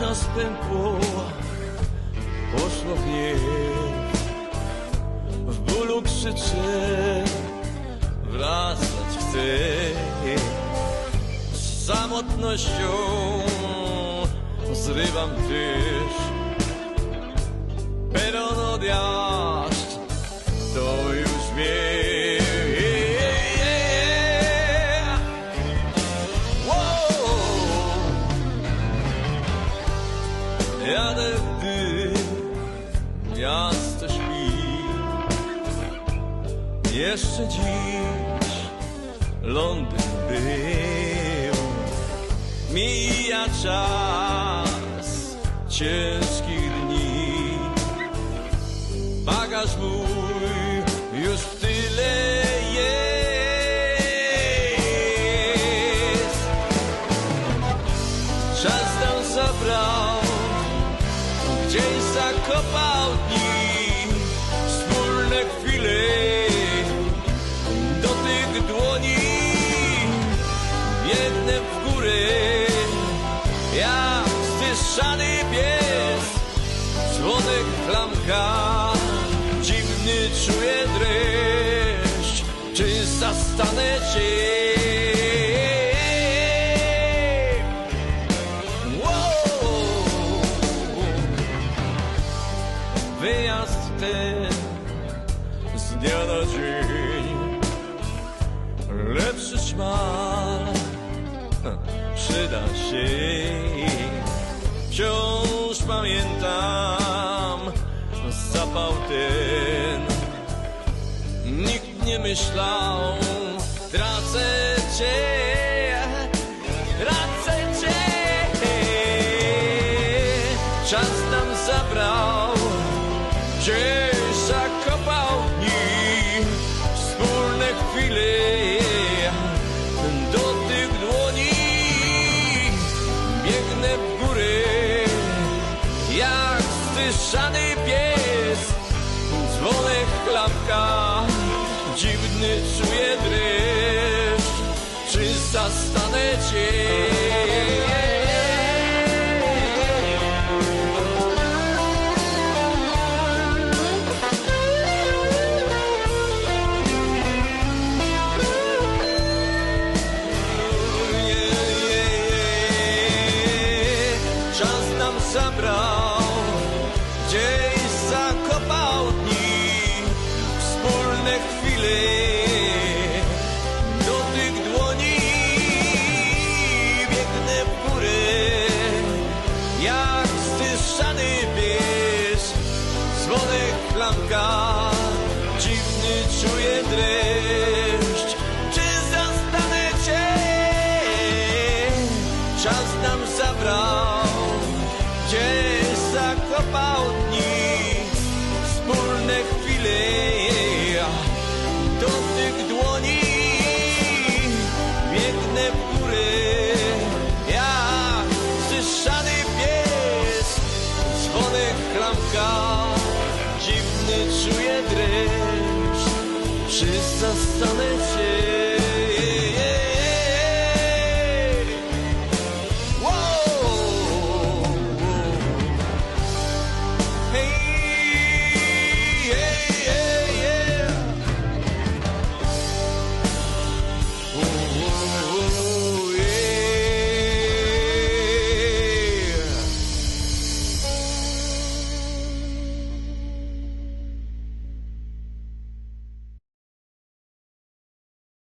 nas pękło, poszło w gniew. W bólu krzyczę, wracać chcę. Z samotnością zrywam też. Peron odjazd, Jadę, gdy miasto śpi. Jeszcze dziś Londyn był. Mija czas ciężkich dni. Bagaż mój już tyle jest. Czas nam zabrał, gdzieś zakopał dni, wspólne chwile, dotyk dłoni, biegnę w górę, jak styszany pies, dzwonek klamka, dziwny czuję dreszcz, czy zastanę cię? Wyjazd ten z dnia na dzień. Lepszy szmal przyda się. Wciąż pamiętam zapał ten. Nikt nie myślał Tracę cię Biegnę w górę Jak styszany pies Dzwonek klapka gdzieś zakopał dni, wspólne chwile, dotyk dłoni, biegnę w górę, jak styszany pies, dzwonek klamka, dziwny czuję dreszcz, czy zastanę cię? Czas nam zabrał, czy zastanę cię?